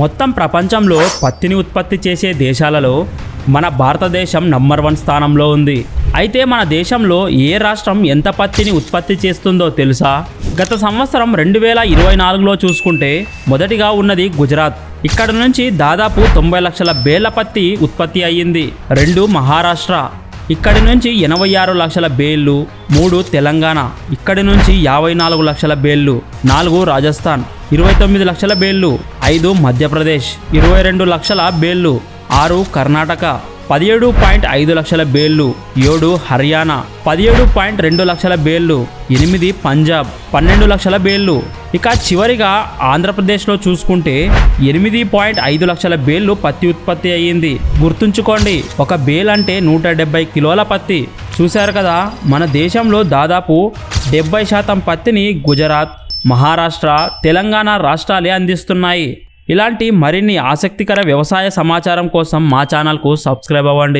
మొత్తం ప్రపంచంలో పత్తిని ఉత్పత్తి చేసే దేశాలలో మన భారతదేశం నంబర్ వన్ స్థానంలో ఉంది. అయితే మన దేశంలో ఏ రాష్ట్రం ఎంత పత్తిని ఉత్పత్తి చేస్తుందో తెలుసా? గత సంవత్సరం రెండు వేల ఇరవై నాలుగులో చూసుకుంటే మొదటిగా ఉన్నది గుజరాత్. ఇక్కడ నుంచి దాదాపు తొంభై లక్షల బేళ్ళ పత్తి ఉత్పత్తి అయ్యింది. రెండు మహారాష్ట్ర. ఇక్కడి నుంచి ఎనభై ఆరు లక్షల బేళ్ళు మూడు తెలంగాణ. ఇక్కడి నుంచి యాభై నాలుగు లక్షల బేళ్ళు నాలుగు రాజస్థాన్. ఇరవై తొమ్మిది లక్షల బేళ్ళు ఐదు మధ్యప్రదేశ్ ఇరవై రెండు లక్షల బేళ్ళు ఆరు కర్ణాటక పదిహేడు పాయింట్ ఐదు లక్షల బేళ్ళు ఏడు హర్యానా పదిహేడు పాయింట్ రెండు లక్షల బేళ్ళు ఎనిమిది పంజాబ్ పన్నెండు లక్షల బేళ్ళు ఇక చివరిగా ఆంధ్రప్రదేశ్లో చూసుకుంటే ఎనిమిది పాయింట్ ఐదు లక్షల బేళ్ళు పత్తి ఉత్పత్తి అయ్యింది. గుర్తుంచుకోండి ఒక బేల్ అంటే నూట డెబ్బై కిలోల పత్తి. చూశారు కదా మన దేశంలో దాదాపు డెబ్బై శాతం పత్తిని గుజరాత్ మహారాష్ట్ర తెలంగాణ రాష్ట్రాలే అందిస్తున్నాయి. ఇలాంటి మరిన్ని ఆసక్తికర వ్యవసాయ సమాచారం కోసం మా ఛానల్కు సబ్స్క్రైబ్ అవ్వండి.